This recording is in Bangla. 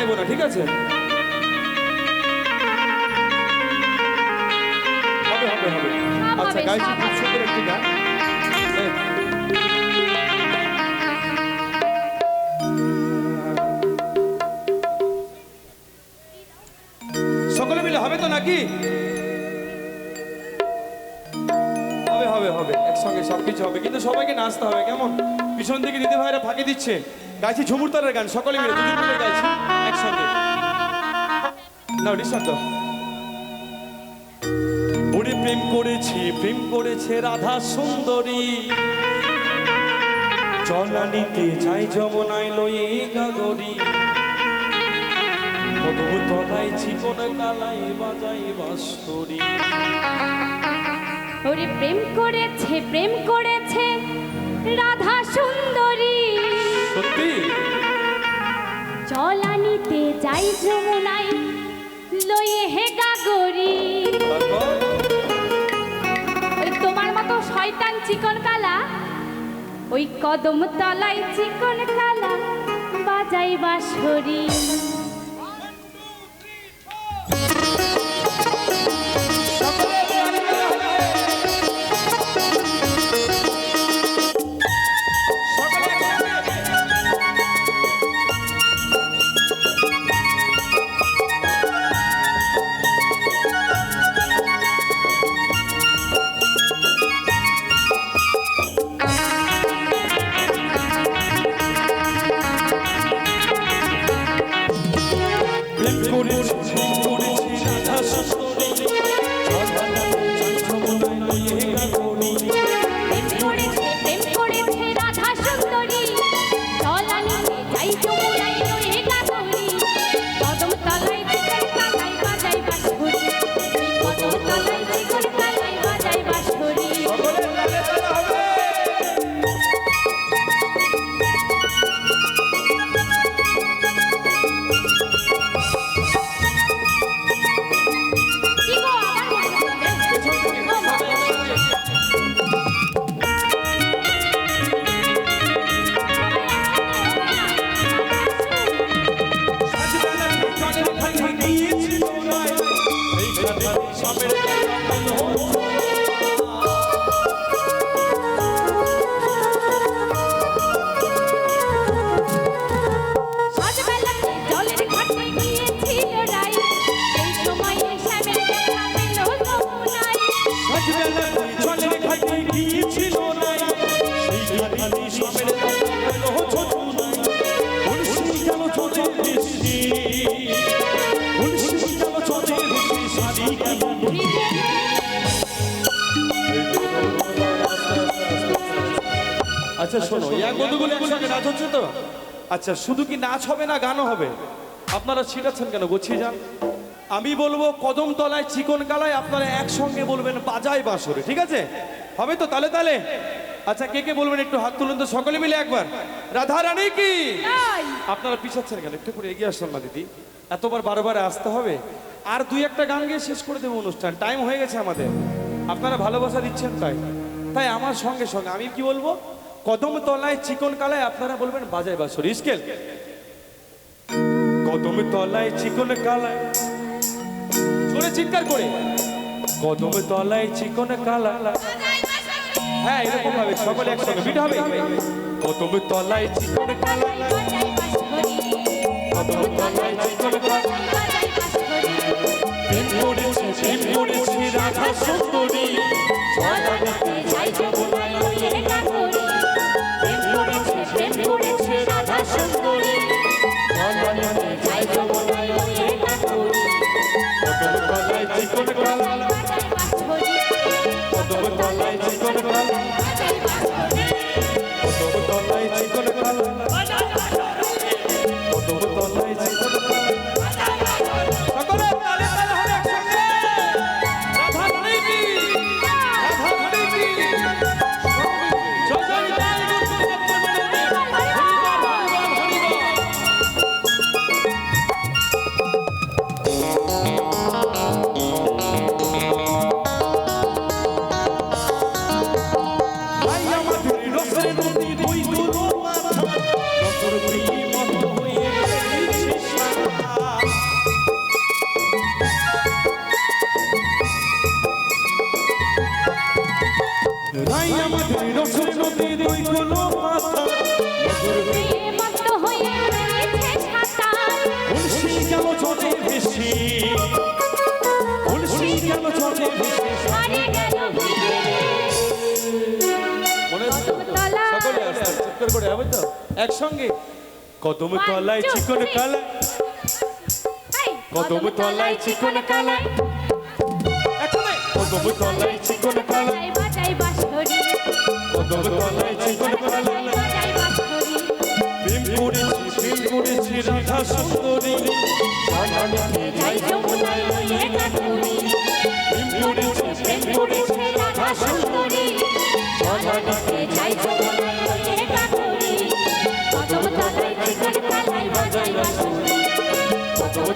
চাইব না ঠিক আছে? হবে হবে হবে। আচ্ছা গাইছি খুব। সুন্দর একটি গান। সকলে মিলে হবে তো নাকি? হবে হবে হবে। একসঙ্গে সবকিছু হবে। কিন্তু সবাইকে নাচতে হবে কেমন? পিছন দিকে দিদি ভাইরা ফাঁকি দিচ্ছে। গাইছি ঝুমুর তারের গান সকলে মিলে দুজন মিলে গাইছি। নাও ডিস্টার্ব দাও ওরে প্রেম করেছি প্রেম করেছে রাধা সুন্দরী। চলানিতে যাই যমনায় লয়ে গাগরি। কদম তলায় চিকন কালাই বাজাই বাস্তরি। ওরে প্রেম করেছে প্রেম করেছে রাধা সুন্দরী। সত্যি? জলানিতে যাই যমুনাই লয়ে হে গাগরি। তোমার মতো শয়তান চিকন কালা, ওই কদম তলায় চিকন কালা বাজাই বাঁশরি প্রেম করেছি সজবেলাতে আচ্ছা শোনো এক বন্ধুগুলো একসঙ্গে নাচ হচ্ছে তো? আচ্ছা শুধু কি নাচ হবে না গানও হবে? আপনারা ছিটাচ্ছেন কেন? গুছিয়ে যান। আমি বলব কদম তলায় চিকন কালায় আপনারা একসঙ্গে বলবেন বাজায় বাঁশরে ঠিক আছে? হবে তো তালে তালে? আচ্ছা কে কে বলবেন একটু হাত তুলুন তো সকলে মিলে একবার? রাধা রানী কি আপনারা পিছাচ্ছেন কেন? একটু করে এগিয়ে আসুন না দিদি। এতবার বারবার আসতে হবে। আর দুই একটা গান গিয়ে শেষ করে দেবো অনুষ্ঠান। টাইম হয়ে গেছে আমাদের। আপনারা ভালোবাসা দিচ্ছেন তাই। তাই আমার সঙ্গে সঙ্গে আমি কি বলব? কদম তলায় চিকন কালায় আপনারা বলবেন বাজায় বাসর স্কেল। কদম তলায় চিকন কালায়। জোরে চিৎকার করে। কদম তলায় চিকন কালা হ্যাঁ এরকম ভাবে সকলে একসঙ্গে বিট হবে। কদম তলায় চিকন কালা কদম তলায় চিকন কালা প্রেম করেছে প্রেম করেছে, রাধা সুন্দরী। কোনো পাতা তুলসী গেল চলে বেশি তুলসী গেল চলে করে হবে তো? একসঙ্গে। কদম তলায় চিকন কালায় কদম তলায় চিকন কালায় কদম তলায় চিকন কালায় কদম তলায় চিকন কালায় প্রেম করেছি প্রেম করেছি রাধা সুন্দরী যাই যমুনায় লয়ে গাথুরি প্রেম করেছি প্রেম করেছি রাধা সুন্দরী জননীতে যাই যমুনায় লয়ে গাথুরি কদম চিকন কালাই বাজাই বাঁশরি কদম